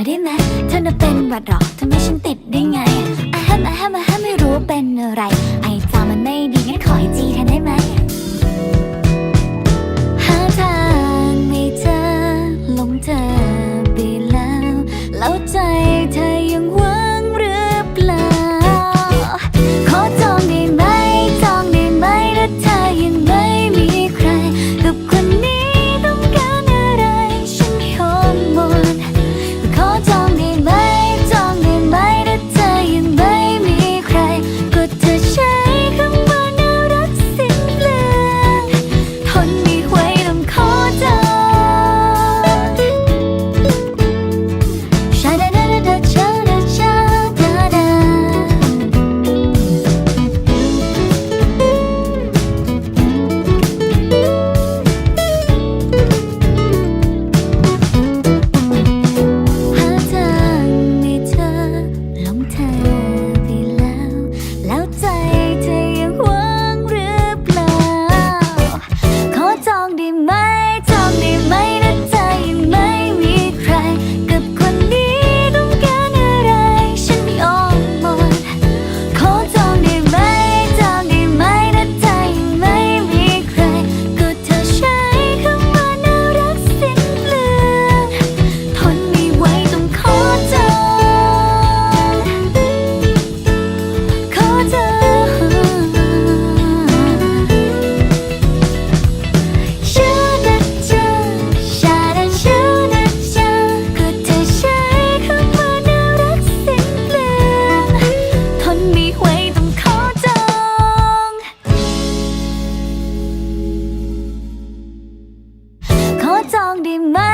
อยได้ไหมเธอน่ะเป็นหวัดหรอเธอไม่ฉันติดได้ไงอะฮมอะฮมอะฮมไม่รู้เป็นอะไร ไอจามันไม่ดีงั้นขอให้จีแทนได้ไหม đêm mai